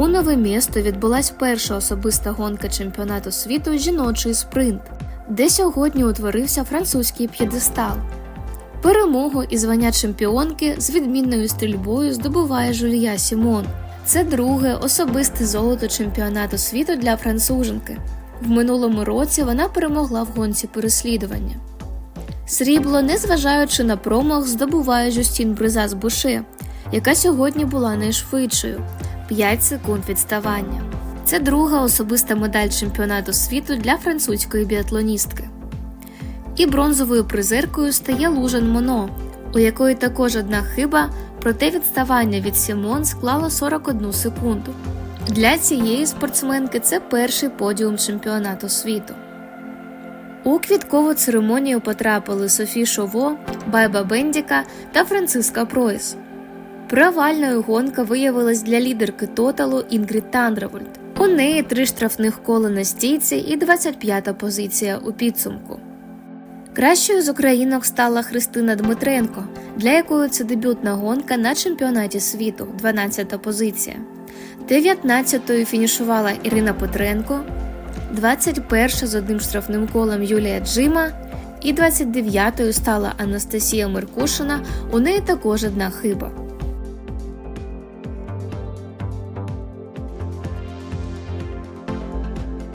У нове місто відбулась перша особиста гонка чемпіонату світу жіночий спринт, де сьогодні утворився французький п'єдестал. Перемогу і звання чемпіонки з відмінною стрільбою здобуває Жулія Сімон. Це друге особисте золото чемпіонату світу для француженки. В минулому році вона перемогла в гонці переслідування. Срібло, незважаючи на промах, здобуває Жюстін Бриза з Буше, яка сьогодні була найшвидшою 5 секунд відставання. Це друга особиста медаль чемпіонату світу для французької біатлоністки. І бронзовою призеркою стає Лужан Моно, у якої також одна хиба, проте відставання від Сімон склало 41 секунду. Для цієї спортсменки це перший подіум чемпіонату світу. У квіткову церемонію потрапили Софі Шово, Байба Бендіка та Франциска Пройс. Провальною гонка виявилась для лідерки тоталу Інгрід Тандравольд. У неї три штрафних кола на стійці і 25-та позиція у підсумку. Кращою з українок стала Христина Дмитренко, для якої це дебютна гонка на чемпіонаті світу, 12-та позиція. 19-ю фінішувала Ірина Петренко, 21 з одним штрафним колом Юлія Джима і 29-ю стала Анастасія Меркушина, у неї також одна хиба.